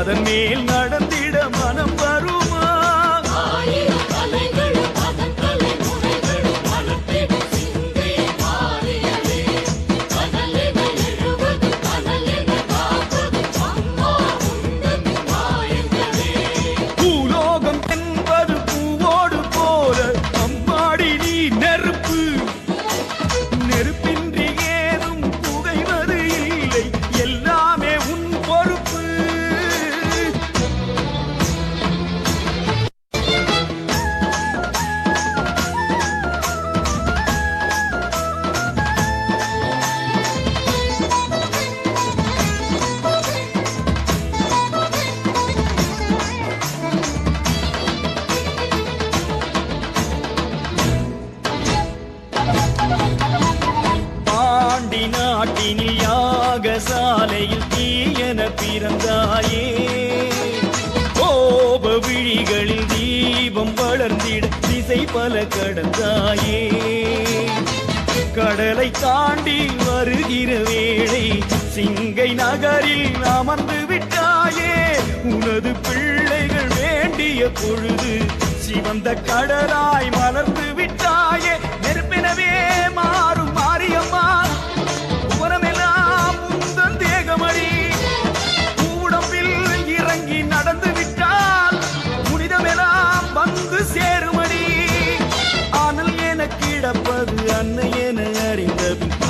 அதன் மேல் நடந்திட மனம் பிறந்தாயே கோப விழிகளில் தீபம் வளர்ந்திட திசை பல கடந்தாயே. கடலை தாண்டி வருகிற வேளை சிங்கை நகரில் அமர்ந்து விட்டாயே. உனது பிள்ளைகள் வேண்டிய பொழுது சிவந்த கடலாய் மலர்ந்து விட்டாயே. நெருப்பினவே மா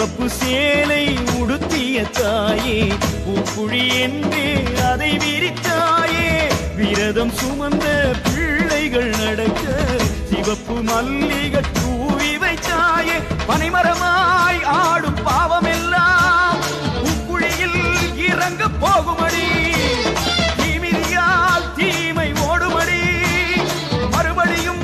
சிவப்பு சேலை உடுத்திய தாயே பூப்புழி என்றே அதை விரித்தாயே. விரதம் சுமந்த பிள்ளைகள் நடக்க சிவப்பு மல்லிகை தூவி வைத்தாயே. பனைமரமாய் ஆடும் பாவமெல்லாம் பூக்குழியில் இறங்க போகுமடி. தீமிதியால் தீமை ஓடுமடி. மறுபடியும்